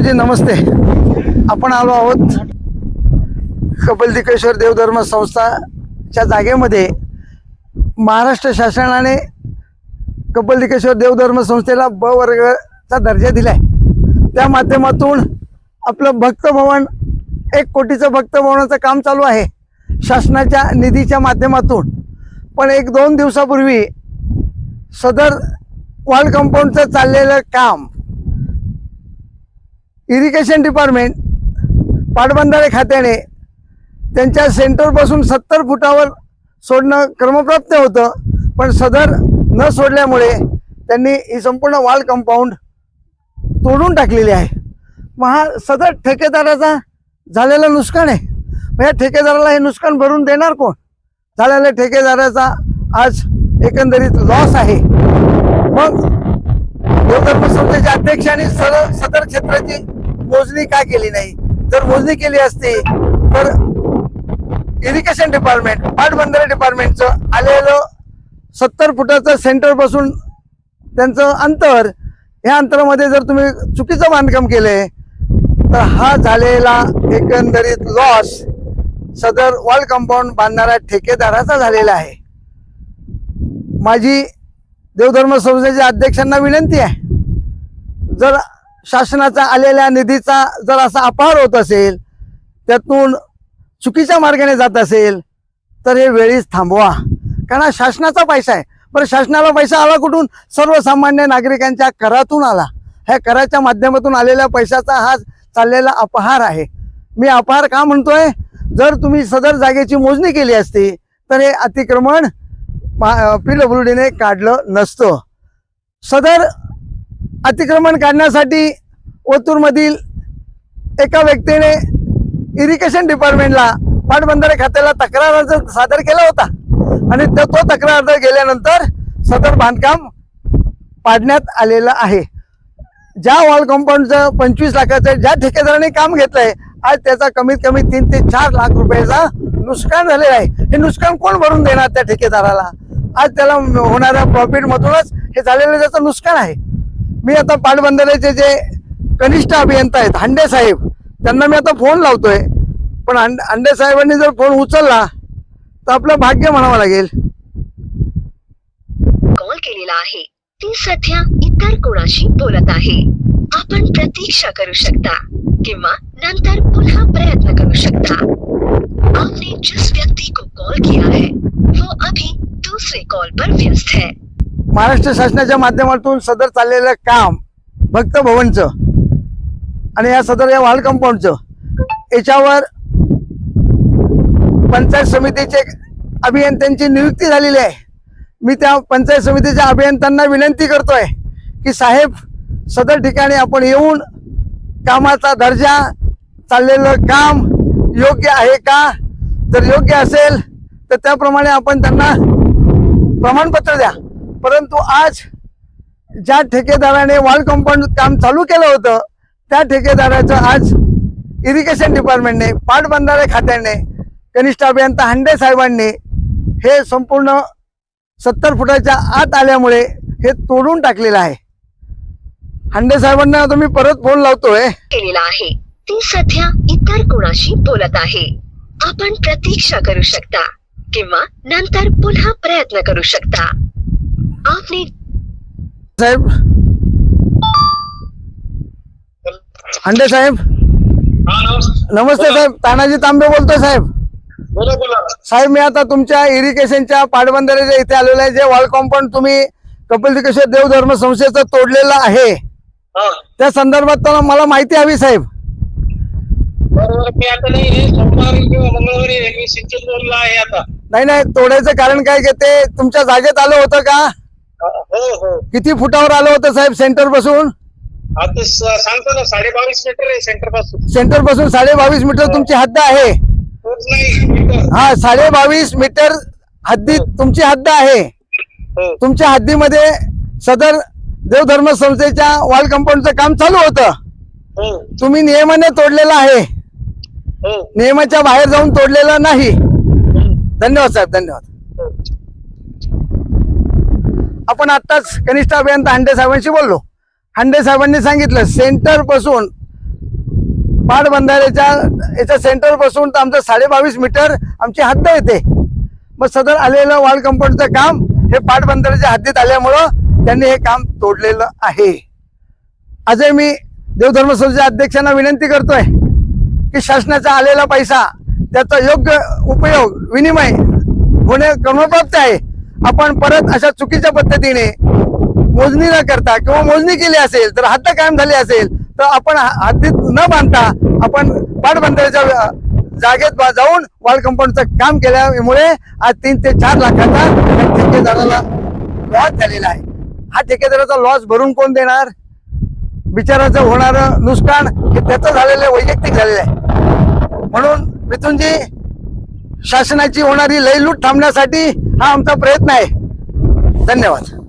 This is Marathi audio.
गुरुजी नमस्ते. आपण आलो आहोत कपलदिकेश्वर देवधर्म संस्थाच्या जागेमध्ये. महाराष्ट्र शासनाने कपिलतिकेश्वर देवधर्म संस्थेला ब वर्गाचा दर्जा दिलाय. त्या माध्यमातून आपलं भक्तभवन एक कोटीचं भक्तभवनाचं काम चालू आहे. शासनाच्या निधीच्या माध्यमातून. पण एक दोन दिवसापूर्वी सदर वॉल कंपाऊंडचं चाललेलं काम इरिगेशन डिपार्टमेंट पाटबंधारे खात्याने त्यांच्या सेंटरपासून सत्तर फुटावर सोडणं क्रमप्राप्त होतं. पण सदर न सोडल्यामुळे त्यांनी ही संपूर्ण वॉल कंपाऊंड तोडून टाकलेली आहे. मग हा सदर ठेकेदाराचा झालेलं नुकसान आहे. मग या ठेकेदाराला हे नुकसान भरून देणार कोण? झालेल्या ठेकेदाराचा आज एकंदरीत लॉस आहे. मग देवधर्म संस्थेचे अध्यक्षांनी सदर सदर क्षेत्राची मोजणी का केली नाही? जर मोजणी केली असती तर इरिगेशन डिपार्टमेंट पाटबंधारे डिपार्टमेंटचं आलेलं सत्तर फुटाचं सेंटरपासून त्यांचं अंतर ह्या अंतरामध्ये जर तुम्ही चुकीचं बांधकाम केले तर हा झालेला एकंदरीत लॉस सदर वॉल कंपाऊंड बांधणाऱ्या ठेकेदाराचा झालेला आहे. माझी देवधर्म संस्थेच्या अध्यक्षांना विनंती आहे. जर शासनाचा आलेल्या निधीचा जर असा अपहार होत असेल त्यातून चुकीच्या मार्गाने जात असेल तर हे वेळीच थांबवा. कारण हा शासनाचा पैसा आहे. बरं शासनाला पैसा आला कुठून? सर्वसामान्य नागरिकांच्या करातून आला. ह्या कराच्या माध्यमातून आलेल्या पैशाचा हा चाललेला अपहार आहे. मी अपहार का म्हणतोय? जर तुम्ही सदर जागेची मोजणी केली असती तर हे अतिक्रमण पी डब्ल्यू डीने काढलं नसतं. सदर अतिक्रमण काढण्यासाठी ओतूरमधील एका व्यक्तीने इरिगेशन डिपार्टमेंटला पाटबंधारे खात्याला तक्रार अर्ज सादर केला होता. आणि तो तो तक्रार अर्ज गेल्यानंतर सदर बांधकाम पाडण्यात आलेलं आहे. ज्या वॉल कंपाऊंडचं पंचवीस लाखाचं ज्या ठेकेदाराने काम घेतलंय आज त्याचा कमीत कमी तीन ते चार लाख रुपयाचा नुकसान झालेलं आहे. हे नुकसान कोण भरून देणार त्या ठेकेदाराला? आज त्याला होणाऱ्या प्रॉफिट मधूनच हे झालेलं त्याचं नुकसान आहे. मी आता पाटबंधाऱ्याचे जे कनिष्ठ अभियंता आहेत हांडे साहेब त्यांना मी आता फोन लावतोय. पण हंड हांडे साहेबांनी जर फोन उचलला तर आपलं भाग्य म्हणावं लागेल. कॉल केलेला आहे. ती सध्या इतर कोणाशी बोलत आहे. आपण प्रतीक्षा करू शकता किंवा नंतर पुन्हा प्रयत्न करू शकता. आपने जिस व्यक्ति को कॉल किया है वो अभी दूसरे कॉल पर व्यस्त है। महाराष्ट्र शासनाच्या माध्यमातून सदर चाललेलं काम भक्त भवनचं आणि या सदर या वाल कंपाऊंडचं याच्यावर पंचायत समितीचे अभियंत्यांची नियुक्ती झालेली आहे. मी त्या पंचायत समितीच्या अभियंत्यांना विनंती करतोय की साहेब सदर ठिकाणी आपण येऊन कामाचा दर्जा चाललेलं काम योग्य आहे का? जर योग्य असेल तर त्याप्रमाणे आपण त्यांना प्रमाणपत्र द्या. परंतु आज ज्या ठेकेदाराने वॉल कंपाऊंड काम चालू केलं होतं त्या ठेकेदाराचं आज इरिगेशन डिपार्टमेंटने पाटबंधारे खात्याने कनिष्ठ अभियंता हांडे साहेबांनी हे संपूर्ण सत्तर फुटाच्या आत आल्यामुळे हे तोडून टाकलेलं आहे. हांडे साहेबांना आता मी परत फोन लावतोय. केलेला आहे. ती सध्या इतर कोणाशी बोलत आहे. आपण प्रतीक्षा करू शकता किंवा नंतर पुन्हा प्रयत्न करू शकता. साहेब. हांडे साहेब. हा नमस्ते. नमस्ते साहेब. तानाजी तांबे बोलतोय साहेब. साहेब मी आता तुमच्या इरिगेशनच्या पाटबंधाऱ्याच्या इथे आलेलो आहे जे वॉल कॉम्पाऊंड तुम्ही कपिल तिकेश्वर देवधर्म संस्थेचं तोडलेलं आहे. हा. त्या संदर्भात तर मला माहिती हवी साहेब. बरोबर. मी आता नाही सोमवारी किंवा मंगळवारी आहे. मी सिंचन रोडला आहे आता. नाही नाही तोडायचं कारण काय की ते तुमच्या जागेत आलं होतं का? हो हो. किती फुटावर आलं होतं साहेब सेंटरपासून? आता सांगतो ना साडे बावीस मीटर आहे सेंटरपासून. सेंटरपासून साडे बावीस मीटर तुमची हद्द आहे. तोच नाही मीटर हा साडे बावीस मीटर हद्दीत तुमची हद्द आहे. हो. तुमच्या हद्दीमध्ये सदर देवधर्म संस्थेच्या वॉल कंपाऊंडचं काम चालू होतं. हो. तुम्ही नियमाने तोडलेलं आहे. हो. नियमाच्या बाहेर जाऊन तोडलेलं नाही. धन्यवाद साहेब धन्यवाद हो. आपण आत्ताच कनिष्ठ अभियंता हांडे साहेबांशी बोललो. हांडे साहेबांनी सांगितलं सेंटरपासून पाटबंधाऱ्याच्या याच्या सेंटरपासून तर आमचं साडेबावीस मीटर आमची हद्द येते. मग सदर आलेलं वॉल कंपाऊंडचं काम हे पाटबंधाऱ्याच्या हद्दीत आल्यामुळं त्यांनी हे काम तोडलेलं आहे. अजय मी देवधर्म संस्थेच्या अध्यक्षांना विनंती करतोय की शासनाचा आलेला पैसा त्याचा योग्य उपयोग विनिमय होणे क्रमप्राप्त आहे. आपण परत अशा चुकीच्या पद्धतीने मोजणी न करता किंवा मोजणी केली असेल तर हद्द कायम झाली असेल तर आपण हद्दीत न बांधता आपण पाटबंधाऱ्याच्या जागेत जाऊन वॉल कंपाऊंडचं काम केल्यामुळे आज तीन ते चार लाखाचा ठेकेदाराला लॉस झालेला आहे. हा ठेकेदाराचा लॉस भरून कोण देणार? बिचाराचं होणारं नुकसान हे त्याचं झालेलं आहे वैयक्तिक झालेलं आहे. म्हणून मिथुनजी शासनाची होणारी लयलूट थांबण्यासाठी हा आमचा प्रयत्न आहे. धन्यवाद.